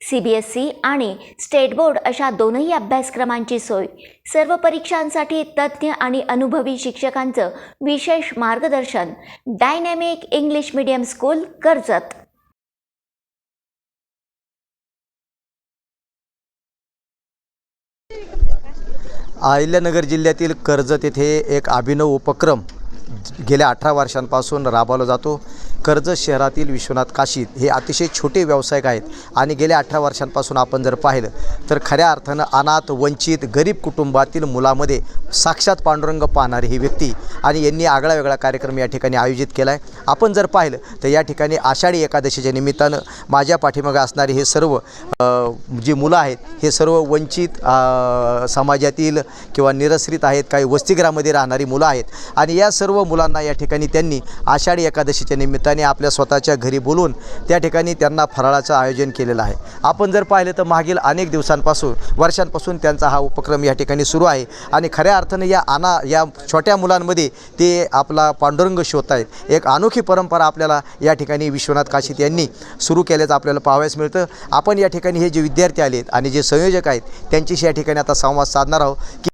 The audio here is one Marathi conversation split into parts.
सी बी एस ई आणि स्टेट बोर्ड अशा दोनही अभ्यासक्रमांची सोय. सर्व परीक्षांसाठी तज्ज्ञ आणि अनुभवी शिक्षकांचं विशेष मार्गदर्शन dynamic English medium school Karjat. Ahilyanagar जिल्ह्यातील कर्जत येथे एक अभिनव उपक्रम गेल्या अठरा वर्षांपासून राबवला जातो. कर्जत शहरातील विश्वनाथ काशीद हे अतिशय छोटे व्यावसायिक आहेत आणि गेल्या अठरा वर्षांपासून आपण जर पाहिलं तर खऱ्या अर्थानं अनाथ वंचित गरीब कुटुंबातील मुलामध्ये साक्षात पांडुरंग पाहणारी ही व्यक्ती आणि यांनी आगळा वेगळा कार्यक्रम या ठिकाणी आयोजित केला आहे आपण जर पाहिलं तर या ठिकाणी आषाढी एकादशीच्या निमित्तानं माझ्या पाठीमागे असणारे हे सर्व जी मुलं आहेत हे सर्व वंचित समाजातील किंवा निरश्रित आहेत काही वसतिगृहामध्ये राहणारी मुलं आहेत आणि या सर्व मुलांना या ठिकाणी त्यांनी आषाढी एकादशीच्या निमित्ताने आपल्या स्वतःच्या घरी बोलून त्या ठिकाणी त्यांना फराळाचं आयोजन केलेलं आहे. आपण जर पाहिलं तर मागील अनेक दिवसांपासून वर्षांपासून त्यांचा हा उपक्रम या ठिकाणी सुरू आहे आणि खऱ्या अर्थाने या अना या छोट्या मुलांमध्ये ते आपला पांडुरंग शोधत आहेत एक अनोखी परंपरा आपल्याला या ठिकाणी विश्वनाथ काशीत यांनी सुरू केल्याचं आपल्याला पाहावयास मिळतं. आपण या ठिकाणी हे जे विद्यार्थी आलेत आणि जे संयोजक आहेत त्यांच्याशी या ठिकाणी आता संवाद साधणार आहोत की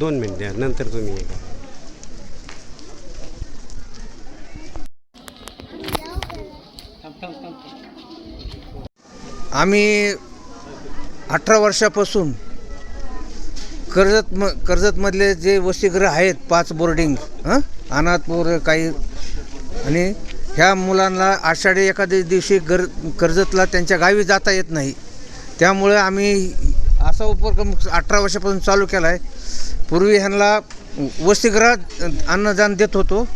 दोन मिनिट द्या नंतर तुम्ही आम्ही अठरा वर्षापासून कर्जत म कर्जतमधले जे वसतिगृह आहेत पाच बोर्डिंग हां? अनाथपूर काही आणि ह्या मुलांना आषाढी एखाद्या दिवशी गर कर्जतला त्यांच्या गावी जाता येत नाही. त्यामुळे आम्ही असा उपक्रम अठरा वर्षापासून चालू केला आहे पूर्वी ह्यांना वसतिगृहात अन्नदान देत होतो.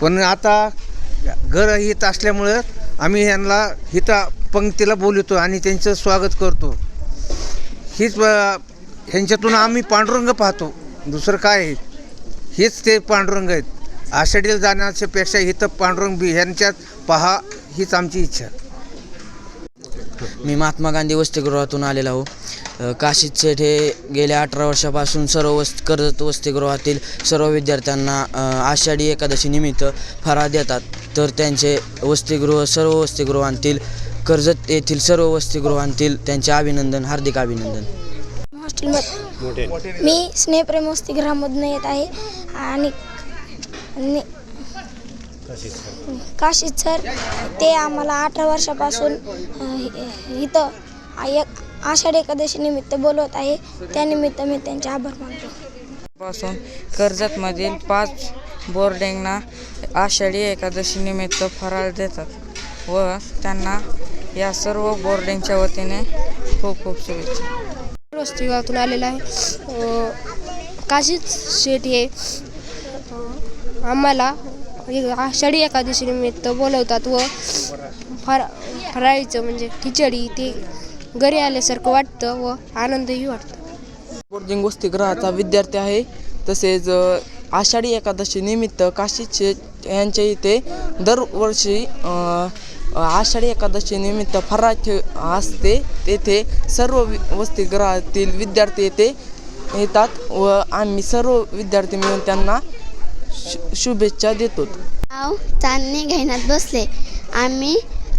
पण आता घर हित असल्यामुळं आम्ही ह्यांना हिता पंक्तीला बोलवतो आणि त्यांचं स्वागत करतो. हीच ह्यांच्यातून आम्ही पांडुरंग पाहतो. दुसरं काय आहे? हेच ते पांडुरंग आहेत. आषाढीला जाण्याच्या पेक्षा इथं पांडुरंग बी ह्यांच्यात पहा हीच आमची इच्छा. मी महात्मा गांधी वसतिगृहातून आलेलो आहो. अ, काशीद सेठ हे गेल्या अठरा वर्षापासून सर्व वस कर्जत वसतिगृहातील सर्व विद्यार्थ्यांना आषाढी एकादशी निमित्त फराळ देतात. तर त्यांचे वसतिगृह सर्व वसतिगृहांतील कर्जत येथील सर्व वसतिगृहांतील त्यांचे अभिनंदन हार्दिक अभिनंदन. हॉस्टेलमध्ये. मी स्नेहप्रेम वसतिगृहामधून येत आहे. आणि काशीद सर ते आम्हाला अठरा वर्षापासून इथं एक आषाढ एकादशी निमित्त बोलवत आहे. त्यानिमित्त मी त्यांचे आभार मानतो. पासून कर्जतमधील पाच बोर्डिंगना आषाढी एकादशी निमित्त फराळ देतात व त्यांना या सर्व बोर्डिंगच्या वतीने खूप खूप शुभेच्छा. वसतिगृहातून आलेला आहे. काशीद शेठ हे आम्हाला आषाढी एकादशी निमित्त बोलवतात व फरा फराळीचं म्हणजे खिचडी ते घरी आल्यासारखं वाटतं व आनंदही वाटतं. बोर्डिंग वसतिगृहाचा विद्यार्थी आहे. तसेच आषाढी एकादशी निमित्त काशीचे यांच्या इथे दरवर्षी आषाढी एकादशी निमित्त फराळ ठे असते. तेथे सर्व वि वसतिगृहातील विद्यार्थी येथे येतात व आम्ही सर्व विद्यार्थी मिळून त्यांना शुभेच्छा देतो नाव चांदणे घेण्यात बसले. आम्ही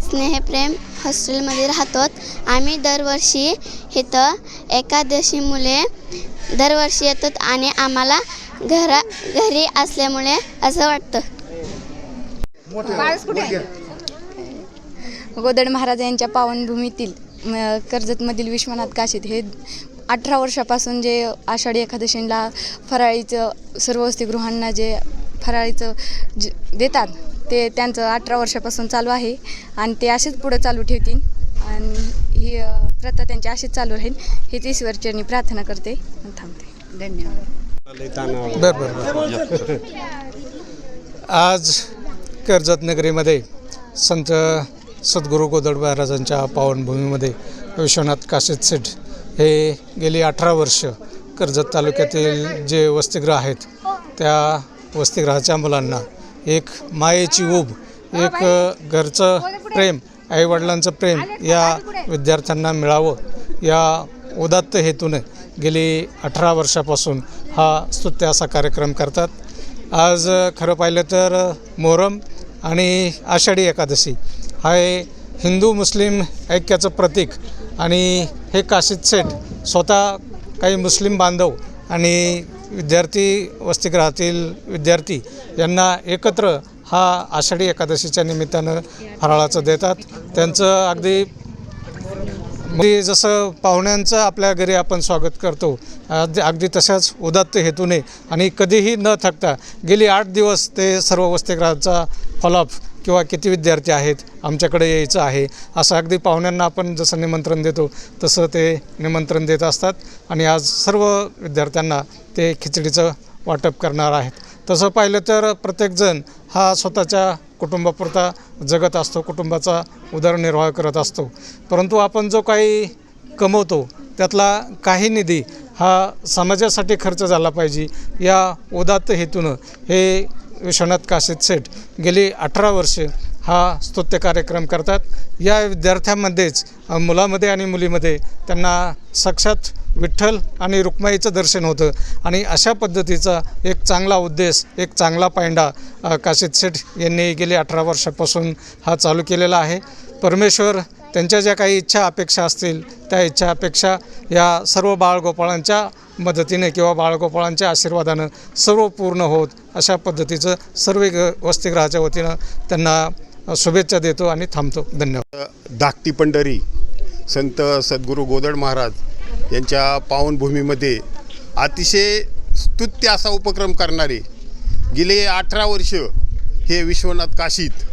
स्नेहप्रेम हॉस्टेलमध्ये राहतो आम्ही दरवर्षी इथं एकादशी मुले दरवर्षी येतात आणि आम्हाला घरा घरी असल्यामुळे असं वाटतं. गोदड महाराज यांच्या पावनभूमीतील कर्जतमधील विश्वनाथ काशीद हे अठरा वर्षापासून जे आषाढी एकादशीला फराळीचं सर्व वसतिगृहांना जे फराळीचं ज देतात ते त्यांचं अठरा वर्षापासून चालू आहे आणि ते असेच पुढं चालू ठेवतील. आणि ही प्रथा त्यांची अशीच चालू राहील. हेच ईश्वरचरणी प्रार्थना करते आणि थांबते. धन्यवाद. बरं बरं आज कर्जत नगरीमध्ये संत सद्गुरू गोदड महाराजांच्या पावनभूमीमध्ये विश्वनाथ काशीद सेठ हे गेली अठरा वर्ष कर्जत तालुक्यातील जे वसतिगृह आहेत त्या वसतिगृहाच्या मुलांना एक मायेची ऊब एक घरचं प्रेम आईवडिलांचं प्रेम या विद्यार्थ्यांना मिळावं. या उदात्त हेतूने गेली अठरा वर्षापासून हा स्तुत्य असा कार्यक्रम करतात. आज खरं पाहिलं तर मोहरम आणि आषाढी एकादशी हा हिंदू मुस्लिम ऐक्याचं प्रतीक आणि हे काशीद सेठ स्वतः काही मुस्लिम बांधव आणि विद्यार्थी वसतिगृहातील विद्यार्थी यांना एकत्र हा आषाढी एकादशीच्या निमित्तानं फराळाचं देतात. त्यांचं अगदी म्हणजे जसं पाहुण्यांचं आपल्या घरी आपण स्वागत करतो अगदी अगदी तशाच उदात्त हेतूने आणि कधीही न थकता गेली आठ दिवस ते सर्व वसतिगृहाचा फॉलोअप किंवा किती विद्यार्थी आहेत आमच्याकडे यायचं आहे असं अगदी पाहुण्यांना आपण जसं निमंत्रण देतो तसं ते निमंत्रण देत असतात आणि आज सर्व विद्यार्थ्यांना ते खिचडीचं वाटप करणार आहेत. तसं पाहिलं तर प्रत्येकजण हा स्वतःच्या कुटुंबापुरता जगत असतो कुटुंबाचा उदरनिर्वाह करत असतो. परंतु आपण जो काही कमवतो त्यातला काही निधी हा समाजासाठी खर्च झाला पाहिजे या उदात्त हेतूनं हे विश्वनाथ काशीद सेठ गेली अठरा वर्षे हा स्तुत्य कार्यक्रम करतात. या विद्यार्थ्यांमध्येच मुलामध्ये आणि मुलीमध्ये त्यांना साक्षात विठ्ठल आणि रुक्माईचं दर्शन होतं. आणि अशा पद्धतीचा एक चांगला उद्देश एक चांगला पायंडा काशीद शेठ यांनी गेली अठरा वर्षापासून हा चालू केलेला आहे. परमेश्वर त्यांच्या ज्या काही इच्छा अपेक्षा असतील त्या इच्छा अपेक्षा या सर्व बाळगोपाळांच्या मदतीने किंवा बाळगोपाळांच्या आशीर्वादानं सर्व पूर्ण होत अशा पद्धतीचं सर्व ग- वसतिगृहाच्या वतीनं त्यांना शुभेच्छा देतो आणि थांबतो. धन्यवाद. धाकटी पंढरी संत सद्गुरू गोदड महाराज यांच्या पावनभूमीमध्ये अतिशय स्तुत्य असा उपक्रम करणारे गेले अठरा वर्ष हे विश्वनाथ काशीत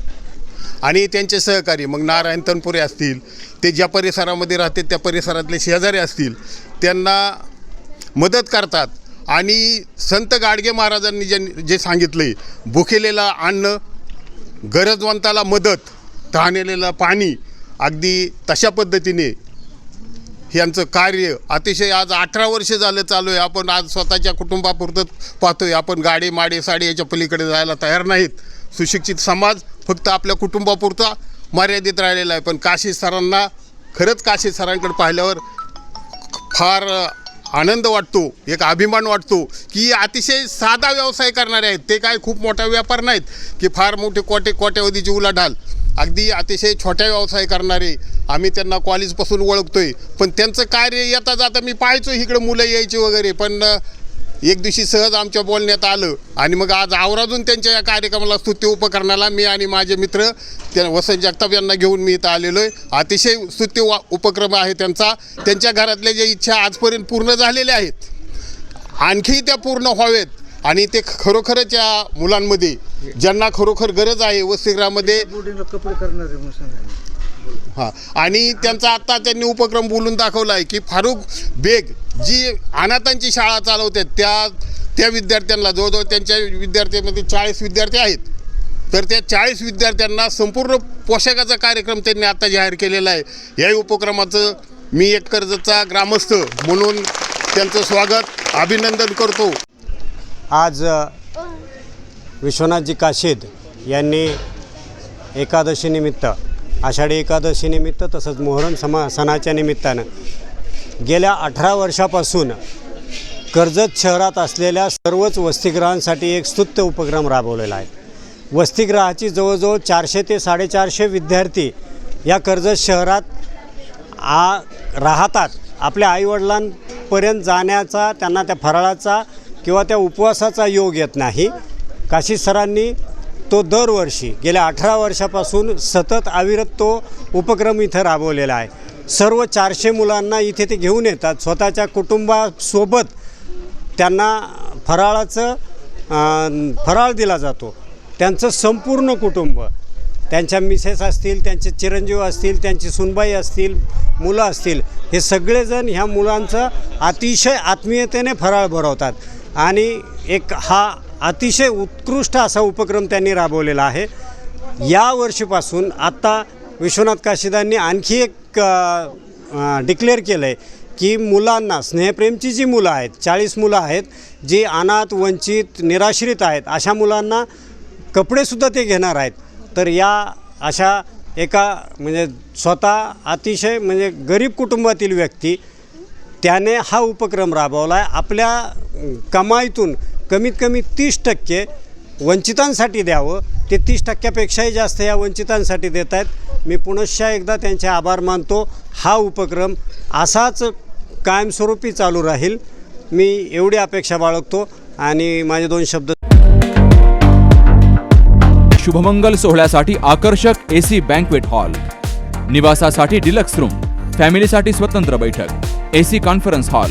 आणि त्यांचे सहकारी मग नारायण तनपुरे असतील ते ज्या परिसरामध्ये राहते त्या परिसरातले शेजारी असतील त्यांना मदत करतात. आणि संत गाडगे महाराजांनी जे जे सांगितले भुकेलेला अन्न गरजवंताला मदत तहानेलेलं पाणी अगदी तशा पद्धतीने यांचं कार्य अतिशय आज अठरा वर्ष झालं चालू आहे. आपण आज स्वतःच्या कुटुंबापुरतं पाहतोय. आपण गाडी माडी साडी याच्या पलीकडे जायला तयार नाहीत. सुशिक्षित समाज फक्त आपल्या कुटुंबापुरता मर्यादित राहिलेला आहे. पण काशी सरांना खरंच काशी सरांकडे पाहिल्यावर फार आनंद वाटतो एक अभिमान वाटतो की अतिशय साधा व्यवसाय करणारे आहेत. ते काय खूप मोठा व्यापार नाहीत की फार मोठे कोटे कोट्यावधीची उलाढाल. अगदी अतिशय छोट्या व्यवसाय करणारे आम्ही त्यांना कॉलेजपासून ओळखतोय. पण त्यांचं कार्य येता जाता मी पाहायचो इकडं मुलं यायची वगैरे पण एक दिवशी सहज आमच्या बोलण्यात आलं. आणि मग आज आवराजून त्यांच्या या कार्यक्रमाला स्तुत्य उपकरणाला मी आणि माझे मित्र त्या वसंत जगताप यांना घेऊन मी इथं आलेलो आहे. अतिशय स्तुत्य वा उपक्रम आहे त्यांचा. त्यांच्या घरातल्या ज्या इच्छा आजपर्यंत पूर्ण झालेल्या आहेत आणखी त्या पूर्ण व्हावेत. आणि ते खरोखरच या मुलांमध्ये ज्यांना खरोखर गरज आहे वसतिगृहामध्ये हां. आणि त्यांचा आत्ता त्यांनी उपक्रम बोलून दाखवला आहे की फारुख बेग जी अनाथांची शाळा चालवतात त्या त्या विद्यार्थ्यांना जवळजवळ त्यांच्या विद्यार्थ्यांमध्ये चाळीस विद्यार्थी आहेत. तर त्या चाळीस विद्यार्थ्यांना संपूर्ण पोशाखाचा कार्यक्रम त्यांनी आता जाहीर केलेला आहे. याही उपक्रमाचं मी एक कर्जचा ग्रामस्थ म्हणून त्यांचं स्वागत अभिनंदन करतो. आज विश्वनाथजी काशीद यांनी एकादशीनिमित्त आषाढी एकादशीनिमित्त तसंच मोहरम समा सणाच्या निमित्तानं गेल्या अठरा वर्षापासून कर्जत शहरात असलेल्या सर्वच वसतिगृहांसाठी एक स्तुत्य उपक्रम राबवलेला आहे. वसतिगृहाची जवळजवळ चारशे ते साडेचारशे विद्यार्थी या कर्जत शहरात आ राहतात. आपल्या आईवडिलांपर्यंत जाण्याचा त्यांना त्या फराळाचा किंवा त्या उपवासाचा योग येत नाही. काशी सरांनी तो दरवर्षी गेल्या अठरा वर्षापासून सतत अविरत तो उपक्रम इथं राबवलेला आहे. सर्व चारशे मुलांना इथे ते घेऊन येतात. स्वतःच्या कुटुंबासोबत त्यांना फराळाचं फराळ दिला जातो. त्यांचं संपूर्ण कुटुंब त्यांच्या मिसेस असतील त्यांचे चिरंजीव असतील त्यांची सुनबाई असतील मुलं असतील हे सगळेजण ह्या मुलांचं अतिशय आत्मीयतेने फराळ भरवतात. आणि एक हा अतिशय उत्कृष्ट असा उपक्रम त्यांनी राबवलेला आहे. या वर्षीपासून आत्ता विश्वनाथ काशीदांनी आणखी एक डिक्लेअर केलं आहे की मुलांना स्नेहप्रेमची जी मुलं आहेत चाळीस मुलं आहेत जी अनाथ वंचित निराश्रित आहेत अशा मुलांना कपडेसुद्धा ते घेणार आहेत. तर या अशा एका म्हणजे स्वतः अतिशय म्हणजे गरीब कुटुंबातील व्यक्ती त्याने हा उपक्रम राबवला आहे आपल्या कमाईतून कमीत कमी तीस टक्के वंचितांसाठी द्यावं. ते तीस टक्क्यापेक्षाही जास्त या वंचितांसाठी देत आहेत. मी पुनश्च एकदा त्यांचे आभार मानतो. हा उपक्रम असाच कायमस्वरूपी चालू राहील. मी एवढी अपेक्षा बाळगतो. आणि माझे दोन शब्द शुभमंगल सोहळ्यासाठी आकर्षक एसी बँकवेट हॉल. निवासासाठी डिलक्स रूम. फॅमिलीसाठी स्वतंत्र बैठक. AC conference hall.